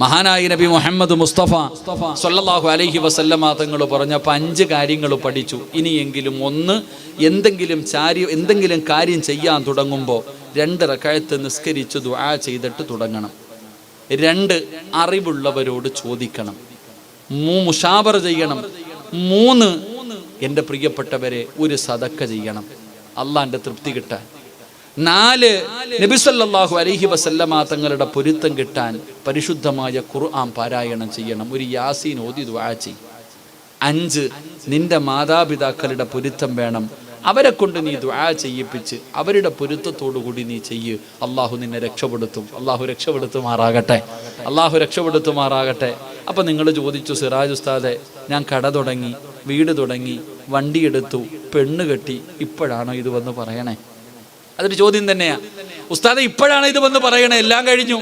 മഹാനായ നബി മുഹമ്മദ് മുസ്തഫ സല്ലല്ലാഹു അലൈഹി വസല്ലമ തങ്ങൾ പറഞ്ഞപ്പോൾ അഞ്ച് കാര്യങ്ങൾ പഠിച്ചു. ഇനിയെങ്കിലും ഒന്ന് എന്തെങ്കിലും ചാരി എന്തെങ്കിലും കാര്യം ചെയ്യാൻ തുടങ്ങുമ്പോൾ രണ്ട് റക്കായത്ത് നിസ്കരിച്ച് ദുആ ചെയ്തിട്ട് തുടങ്ങണം. രണ്ട് അറിവുള്ളവരോട് ചോദിക്കണം. മൂ മുഷാബർ ചെയ്യണം. മൂന്ന് എന്റെ പ്രിയപ്പെട്ടവരെ ഒരു സദക്ക ചെയ്യണം. അള്ളാന്റെ തൃപ്തി കിട്ടാൻ. നാല് നബിസല്ലാഹു അലഹി വസല്ലമ തങ്ങളുടെ പൊരുത്തം കിട്ടാൻ പരിശുദ്ധമായ ഖുർആൻ പാരായണം ചെയ്യണം. ഒരു യാസീൻ ഓതി ചെയ്യും. അഞ്ച് നിന്റെ മാതാപിതാക്കളുടെ പൊരുത്തം വേണം. അവരെ കൊണ്ട് നീ ദ്വാ ചെയ്യിപ്പിച്ച് അവരുടെ പൊരുത്തത്തോടു കൂടി നീ ചെയ്യ്. അള്ളാഹു നിന്നെ രക്ഷപ്പെടുത്തും. അള്ളാഹു രക്ഷപ്പെടുത്തുമാറാകട്ടെ. അള്ളാഹു രക്ഷപ്പെടുത്തുമാറാകട്ടെ. അപ്പം നിങ്ങൾ ചോദിച്ചു സിറാജ് ഉസ്താദെ ഞാൻ കട തുടങ്ങി വീട് തുടങ്ങി വണ്ടിയെടുത്തു പെണ്ണ് കെട്ടി ഇപ്പോഴാണോ ഇത് വന്ന് പറയണേ? അതൊരു ചോദ്യം തന്നെയാ. ഉസ്താദ് ഇപ്പോഴാണ് ഇത് വന്ന് പറയണേ എല്ലാം കഴിഞ്ഞു.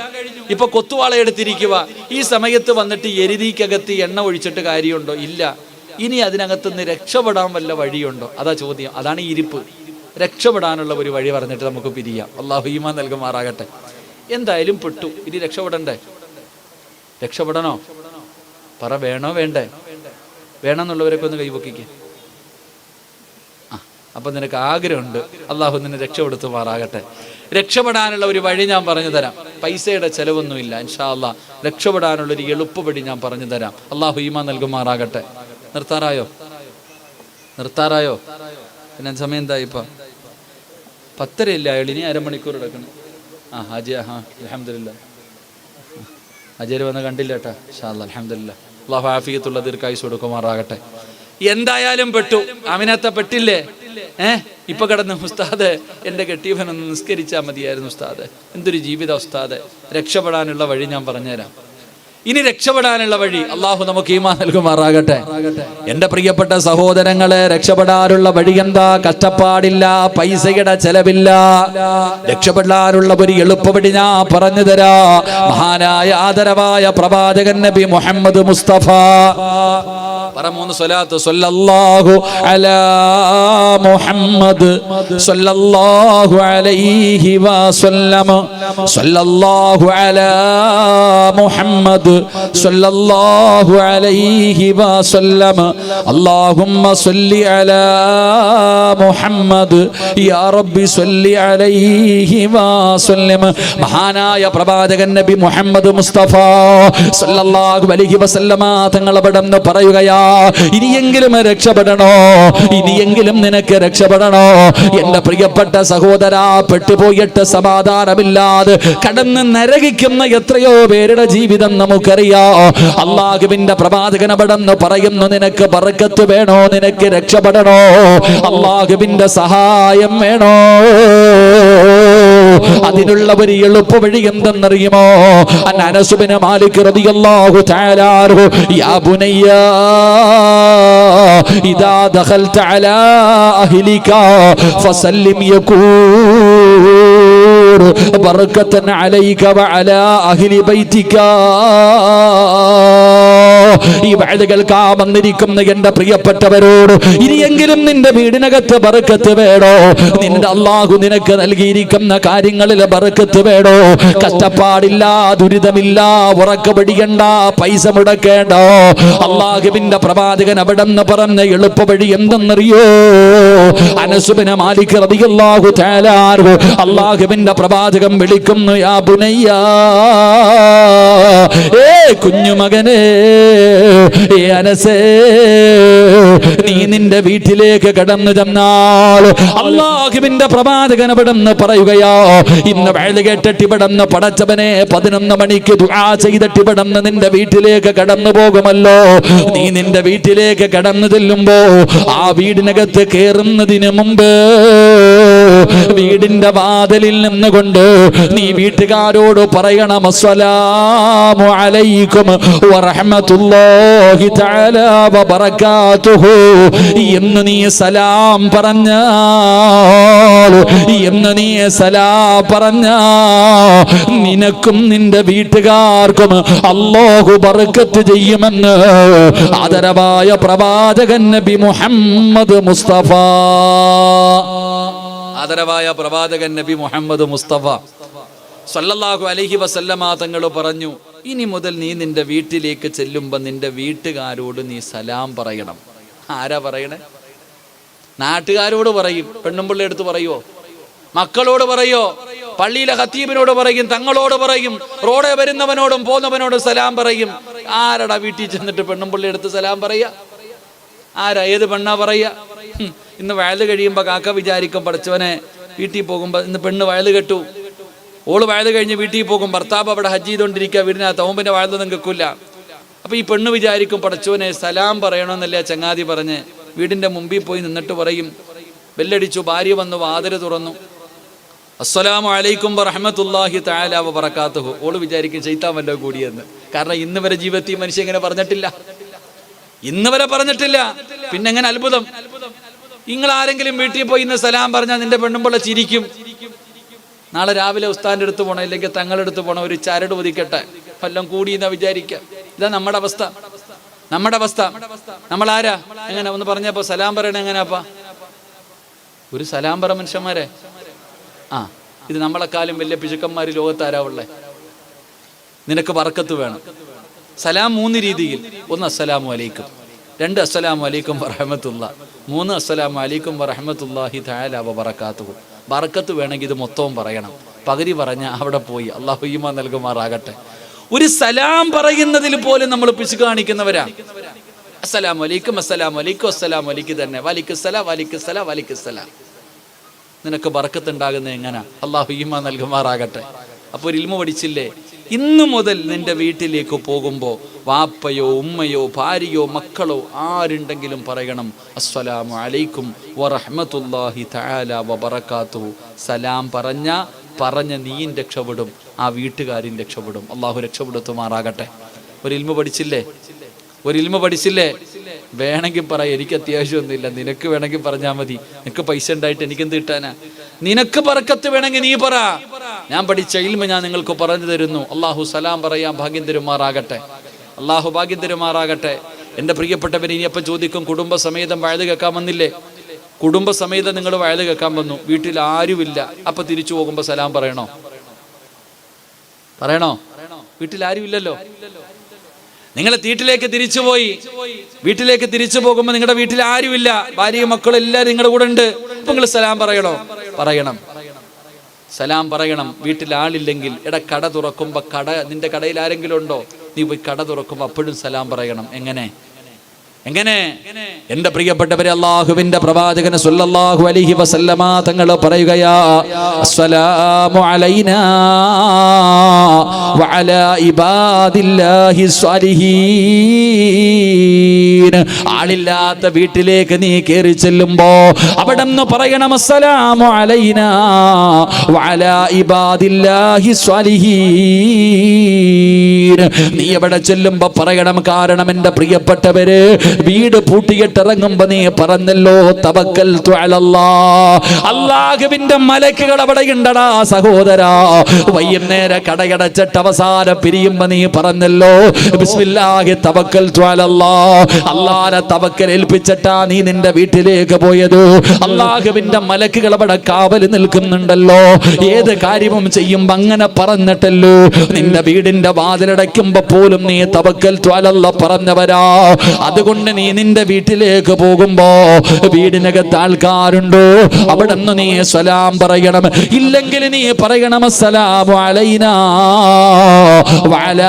ഇപ്പൊ കൊത്തുവാള എടുത്തിരിക്കുക. ഈ സമയത്ത് വന്നിട്ട് എരുതിക്കകത്ത് എണ്ണ ഒഴിച്ചിട്ട് കാര്യമുണ്ടോ? ഇല്ല. ഇനി അതിനകത്തുനിന്ന് രക്ഷപ്പെടാൻ വല്ല വഴിയുണ്ടോ? അതാ ചോദ്യം. അതാണ് ഇരിപ്പ്. രക്ഷപ്പെടാനുള്ള ഒരു വഴി പറഞ്ഞിട്ട് നമുക്ക് പിരിയാം. അള്ളാഹു ഈമാൻ നൽകുമാറാകട്ടെ. എന്തായാലും പെട്ടു. ഇനി രക്ഷപ്പെടണ്ടേ? രക്ഷപ്പെടണോ? പറ വേണോ വേണ്ടേ? വേണമെന്നുള്ളവരൊക്കെ ഒന്ന് കൈപൊക്കിക്കേ ആ അപ്പം നിനക്ക് ആഗ്രഹമുണ്ട്. അള്ളാഹു നിന്നെ രക്ഷപ്പെടുത്തുമാറാകട്ടെ. രക്ഷപ്പെടാനുള്ള ഒരു വഴി ഞാൻ പറഞ്ഞു തരാം. പൈസയുടെ ചെലവൊന്നുമില്ല. ഇൻഷാ അല്ലാ രക്ഷപ്പെടാനുള്ളൊരു ഒരു എളുപ്പവഴി ഞാൻ പറഞ്ഞു തരാം. അള്ളാഹു ഈമ നൽകുമാറാകട്ടെ. നിർത്താറായോ? നിർത്താറായോ? പിന്നെ സമയം എന്താ ഇപ്പൊ? പത്തരയില്ല അയാൾ ഇനി അരമണിക്കൂർ എടുക്കണം. ആ ഹാജി ആ അലഹമില്ല അജയർ വന്ന് കണ്ടില്ല കേട്ടാ. ഷാ അലഹമില്ല അള്ളാഹു ഹാഫിയത്തുള്ള ദീർഘായുസ് കൊടുക്കുമാറാകട്ടെ. എന്തായാലും പെട്ടു. അമിനത്തെ പെട്ടില്ലേ? ഏ? ഇപ്പൊ കിടന്ന ഉസ്താദ് എന്റെ കെട്ടിയവനൊന്ന് നിസ്കരിച്ചാൽ മതിയായിരുന്നു ഉസ്താദ്. എന്തൊരു ജീവിത ഉസ്താദ്. രക്ഷപ്പെടാനുള്ള വഴി ഞാൻ പറഞ്ഞുതരാം. ഇനി രക്ഷപ്പെടാനുള്ള വഴി അള്ളാഹു നമുക്ക് ഈമാ നൽകുമാറാകട്ടെ. എന്റെ പ്രിയപ്പെട്ട സഹോദരങ്ങളെ രക്ഷപ്പെടാനുള്ള വഴി എന്താ? കഷ്ടപ്പാടില്ല പൈസയുടെ ചെലവില്ല. രക്ഷപ്പെടാനുള്ള ഒരു എളുപ്പവഴി ഞാൻ പറഞ്ഞു തരാ മഹാനായ ആദരവായ പ്രവാചകൻ നബി മുഹമ്മദ് മുസ്തഫ. പറ മൂന്ന് സ്വലാത്ത് സല്ലല്ലാഹു അലാ മുഹമ്മദ് സല്ലല്ലാഹു അലൈഹി വസല്ലം സല്ലല്ലാഹു അലാ മുഹമ്മദ് സല്ലല്ലാഹു അലൈഹി വസല്ലം اللهم صل على محمد يا ربي صل عليه وسلم മഹാനായ പ്രവാചകൻ നബി മുഹമ്മദ് മുസ്തഫ സല്ലല്ലാഹു അലൈഹി വസല്ലമ തങ്ങൾ അവിടെ നിന്ന് പറയുകയാ ഇനിയെങ്കിലും രക്ഷപ്പെടണോ? ഇനിയെങ്കിലും നിനക്ക് രക്ഷപ്പെടണോ? എന്റെ പ്രിയപ്പെട്ട സഹോദര പെട്ടുപോയിട്ട് സമാധാനമില്ലാതെ കടന്ന് നരകിക്കുന്ന എത്രയോ പേരുടെ ജീവിതം നമുക്കറിയാ. അള്ളാഹുവിന്റെ പ്രവാചകൻ അവിടെ പറയുന്നു നിനക്ക് പറക്കത്ത് വേണോ? നിനക്ക് രക്ഷപ്പെടണോ? അള്ളാഹുവിന്റെ സഹായം വേണോ? അതിനുള്ള ഒരു എളുപ്പ വഴി എന്തെന്നറിയുമോ ഇതാ മാലിക് യാ ബുനയ്യ ഫസല്ലിം യകൂർ ബർക്കത്തൻ അലൈക വഅലാ അഹ്ലി ബൈതിക. ഈ വഴുത് കേൾക്കാൻ വന്നിരിക്കുന്ന എന്റെ പ്രിയപ്പെട്ടവരോട് ഇനിയെങ്കിലും നിന്റെ വീടിനകത്ത് ബർക്കത്ത് വേണോ? നിന്റെ അള്ളാഹു നിനക്ക് നൽകിയിരിക്കുന്ന കാര്യങ്ങളിൽ ബർക്കത്ത് വേണോ? കഷ്ടപ്പാടില്ല ദുരിതമില്ല ഉറക്കപടിയണ്ട പൈസ മുടക്കേണ്ട. അള്ളാഹുവിന്റെ പ്രവാചകൻ അവിടെ നിന്ന് പറഞ്ഞ എളുപ്പ വഴി എന്തെന്നറിയോ? അനസുബിനെ മാലിക് റളിയല്ലാഹു തആല അൻഹു അള്ളാഹുവിന്റെ പ്രവാചകൻ വിളിക്കുന്നു യാ പുനയ്യ ഏ കുഞ്ഞുമകനെ ഏ അനസേ നീ നിന്റെ വീട്ടിലേക്ക് കടന്നു ചെന്നാൽ അള്ളാഹുവിന്റെ പ്രവാചകൻ അവിടെ നിന്ന് പറയുകയോ ഇന്ന് വയൽ കേട്ടിട്ട് ഇവിടെ നിന്ന് പടച്ചവനെ പതിനൊന്ന് മണിക്ക് ദുആ ചെയ്തിട്ട് ഇവിടെ നിന്റെ വീട്ടിലേക്ക് കടന്നു പോകുമല്ലോ. നീ നിന്റെ വീട്ടിലേക്ക് കടന്നു ചെല്ലുമ്പോ ആ വീടിനകത്ത് കയറുന്നതിന് മുമ്പ് വീടിന്റെ വാതിലിൽ നിന്നുകൊണ്ട് നീ വീട്ടുകാരോട് പറയണം അസ്സലാമു അലൈക്കും വറഹ്മത്തുള്ളാഹി തആല വബറകാതുഹു. എന്ന് നീ സലാം പറഞ്ഞാൽ എന്ന് നീ സലാം പറഞ്ഞ നിനക്കും നിന്റെ വീട്ടുകാർക്കും അല്ലാഹു ബർക്കത്ത് ചെയ്യുമെന്ന് ആദരവായ പ്രവാചകൻ നബി മുഹമ്മദ് മുസ്തഫ. ആദരവായ പ്രവാചകൻ നബി മുഹമ്മദ് മുസ്തഫ സല്ലല്ലാഹു അലൈഹി വസല്ലമ തങ്ങൾ പറഞ്ഞു ഇനി മുതൽ നീ നിന്റെ വീട്ടിലേക്ക് ചെല്ലുമ്പോൾ നിന്റെ വീട്ടുകാരോട് നീ സലാം പറയണം. ആരാ പറയണേ? നാട്ടുകാരോട് പറയും പെണ്ണുമ്പിള്ള എടുത്ത് പറയുമോ മക്കളോട് പറയോ? പള്ളിയിലെ ഹത്തീബിനോട് പറയും തങ്ങളോട് പറയും റോഡെ വരുന്നവനോടും പോകുന്നവനോടും സലാം പറയും. ആരടാ വീട്ടിൽ ചെന്നിട്ട് പെണ്ണുമ്പിള്ള എടുത്ത് സലാം പറയുക ആരാ ഏത് പെണ്ണാ പറയാ? ഹും, ഇന്ന് വയൽ കഴിയുമ്പോൾ കാക്ക വിചാരിക്കും പഠിച്ചവനെ വീട്ടിൽ പോകുമ്പോൾ ഇന്ന് പെണ്ണ് വയൽ കെട്ടു. ഓൾ വയൽ കഴിഞ്ഞ് വീട്ടിൽ പോകും ഭർത്താവ് അവിടെ ഹജ്ജ് ചെയ്തുകൊണ്ടിരിക്കുക വീടിനകത്ത് ഓമ്പിന്റെ വയലൊന്നും കേൾക്കില്ല അപ്പോൾ ഈ പെണ്ണ് വിചാരിക്കും പഠിച്ചവനെ സലാം പറയണമെന്നല്ലേ ചങ്ങാതി പറഞ്ഞ്. വീടിന്റെ മുമ്പിൽ പോയി നിന്നിട്ട് പറയും ബെല്ലടിച്ചു ഭാര്യ വന്നു വാതിൽ തുറന്നു. അസ്സലാമു അലൈക്കും വറഹമത്തുല്ലാഹി തആല വബറകാതുഹു ഓൾ വിചാരിക്കും ചെയ്താൻ വല്ലോ കൂടിയെന്ന്. കാരണം ഇന്ന് വരെ ജീവിതത്തിൽ മനുഷ്യൻ ഇങ്ങനെ പറഞ്ഞിട്ടില്ല. ഇന്ന് വരെ പറഞ്ഞിട്ടില്ല. പിന്നെ എങ്ങനെ അത്ഭുതം? നിങ്ങൾ ആരെങ്കിലും വീട്ടിൽ പോയി ഇന്ന് സലാം പറഞ്ഞാൽ നിന്റെ പെണ്ണും പിള്ള ചിരിക്കും. നാളെ രാവിലെ ഉസ്താന്റെ അടുത്ത് പോകണം ഇല്ലെങ്കിൽ തങ്ങളുടെ അടുത്ത് പോകണം ഒരു ചരട് ഒതുക്കട്ടെ വല്ലം കൂടി എന്നാ വിചാരിക്കുക ഇതാ നമ്മുടെ അവസ്ഥ. നമ്മുടെ അവസ്ഥ. നമ്മൾ ആരാ എങ്ങനെ? ഒന്ന് പറഞ്ഞപ്പോ സലാം പറയണ എങ്ങനെയാപ്പാ ഒരു സലാം പറ മനുഷ്യന്മാരെ. ആ ഇത് നമ്മളെക്കാളും വലിയ പിശുക്കന്മാർ ലോകത്താരാ ഉള്ളേ? നിനക്ക് വറക്കത്ത് വേണം. സലാം മൂന്ന് രീതിയിൽ. ഒന്ന് അസ്സലാമു അലൈക്കും. രണ്ട് അസ്സലാം വലൈക്കും വറഹമത്തുള്ള. മൂന്ന് അസ്സലാം വലൈക്കും വറഹമത്തുല്ലാഹി തആല വബറകാതുഹു. ബറക്കത്ത് വേണമെങ്കിൽ ഇത് മൊത്തവും പറയണം. പകുതി പറഞ്ഞ അവിടെ പോയി. അള്ളാഹുയ്യമ നൽകുമാറാകട്ടെ. ഒരു സലാം പറയുന്നതിൽ പോലും നമ്മൾ പിശു കാണിക്കുന്നവരാ. അസ്സലാം അലൈക്കും അസ്സലാം അലൈക്കും അസ്സലാം അലൈക്കും തന്നെ. വലിക്കുസ്സലാം വലിക്കുസ്സലാം വലിക്കുസ്സലാം നിനക്ക് ബറക്കത്തുണ്ടാകുന്നത് എങ്ങനെ? അള്ളാഹുയ്യമ നൽകുമാറാകട്ടെ. അപ്പോൾ ഒരു ഇൽമ പഠിച്ചില്ലേ? ഇന്നു മുതൽ നിന്റെ വീട്ടിലേക്ക് പോകുമ്പോൾ വാപ്പയോ ഉമ്മയോ ഭാര്യയോ മക്കളോ ആരുണ്ടെങ്കിലും പറയണം അസ്സലാമു അലൈക്കും വറഹ്മത്തുള്ളാഹി തആല വബറകാതു സലാം പറഞ്ഞ പറഞ്ഞ നീയും രക്ഷപ്പെടും ആ വീട്ടുകാരും രക്ഷപ്പെടും. അള്ളാഹു രക്ഷപ്പെടുത്തുമാറാകട്ടെ. ഒരു ഇൽമ പഠിച്ചില്ലേ? ഒരു ഇൽമ പഠിച്ചില്ലേ? വേണമെങ്കിൽ പറ എനിക്ക് അത്യാവശ്യമൊന്നുമില്ല. നിനക്ക് വേണമെങ്കിൽ പറഞ്ഞാൽ മതി. നിനക്ക് പൈസ ഉണ്ടായിട്ട് എനിക്കെന്ത് കിട്ടാനാ? നിനക്ക് പറക്കത്ത് വേണമെങ്കിൽ നീ പറ. ഞാൻ പഠിച്ച ഇൽമ ഞാൻ നിങ്ങൾക്ക് പറഞ്ഞു തരുന്നു. അള്ളാഹു സലാം പറയാൻ ഭാഗ്യം തരുമാറാകട്ടെ. അള്ളാഹു ഭാഗ്യം തരുമാറാകട്ടെ. എന്റെ പ്രിയപ്പെട്ടവർ ഇനിയപ്പം ചോദിക്കും കുടുംബസമേതം വയത് കേൾക്കാൻ വന്നില്ലേ? കുടുംബസമേതം നിങ്ങൾ വയത് കേൾക്കാൻ വന്നു. വീട്ടിൽ ആരുമില്ല. അപ്പൊ തിരിച്ചു പോകുമ്പോൾ സലാം പറയണോ? പറയണോ? വീട്ടിൽ ആരുമില്ലല്ലോ? നിങ്ങൾ വീട്ടിലേക്ക് തിരിച്ചുപോയി വീട്ടിലേക്ക് തിരിച്ചു പോകുമ്പോൾ നിങ്ങളുടെ വീട്ടിൽ ആരുമില്ല. ഭാര്യയും മക്കളും എല്ലാവരും നിങ്ങളുടെ കൂടെ ഉണ്ട്. നിങ്ങൾ സലാം പറയണോ? പറയണം. സലാം പറയണം. വീട്ടിൽ ആളില്ലെങ്കിൽ എടാ കട തുറക്കുമ്പോ കട നിന്റെ കടയിൽ ആരെങ്കിലും ഉണ്ടോ? നീ പോയി കട തുറക്കുമ്പോ അപ്പോഴും സലാം പറയണം. എങ്ങനെ? എങ്ങനെ? എന്റെ പ്രിയപ്പെട്ടവരെ അള്ളാഹുവിന്റെ പ്രവാചകന് സല്ലല്ലാഹു അലൈഹി വസല്ലമ തങ്ങൾ പറയുകയാ അസ്സലാമു അലൈനാ വഅലാ ഇബാദില്ലാഹി ആളില്ലാത്ത വീട്ടിലേക്ക് നീ കയറി ചെല്ലുമ്പോ അവിടെ നിന്ന് പറയണം അസ്സലാമു അലൈനാ വഅലാ ഇബാദില്ലാഹി സ്വാലിഹീൻ. നീ എവിടെ ചെല്ലുമ്പോ പറയണം കാരണം എന്റെ പ്രിയപ്പെട്ടവര് വീട് പൂട്ടിയിട്ടിറങ്ങുമ്പോ നീ പറഞ്ഞല്ലോ തവക്കൽ അള്ളാഹുവിന്റെ മലക്കുകൾ അവിടെ ഉണ്ടടാ സഹോദരാ. വൈകുന്നേരം കടയടച്ചിട്ട് അവസാനം പിരിയുമ്പോ നീ പറഞ്ഞല്ലോ ബിസ്മില്ലാഹി തവക്കൽ തവക്കൽ ഏൽപ്പിച്ചിട്ടാ നീ നിന്റെ വീട്ടിലേക്ക് പോയത്. അള്ളാഹുവിന്റെ മലക്കുകൾ അവിടെ കാവൽ നിൽക്കുന്നുണ്ടല്ലോ. ഏത് കാര്യവും ചെയ്യുമ്പോ അങ്ങനെ പറഞ്ഞിട്ടല്ലോ. നിന്റെ വീടിന്റെ വാതിലടയ്ക്കുമ്പോ പോലും നീ തവക്കൽ പറഞ്ഞവരാ. അതുകൊണ്ട് നീ നിന്റെ വീട്ടിലേക്ക് പോകുമ്പോ വീടിനകത്ത് ആൾക്കാരുണ്ടോ? അവിടെ നിന്ന് നീ സലാം പറയണം. ഇല്ലെങ്കിൽ നീ പറയണം അസ്സലാമു വാലൈന വഅലാ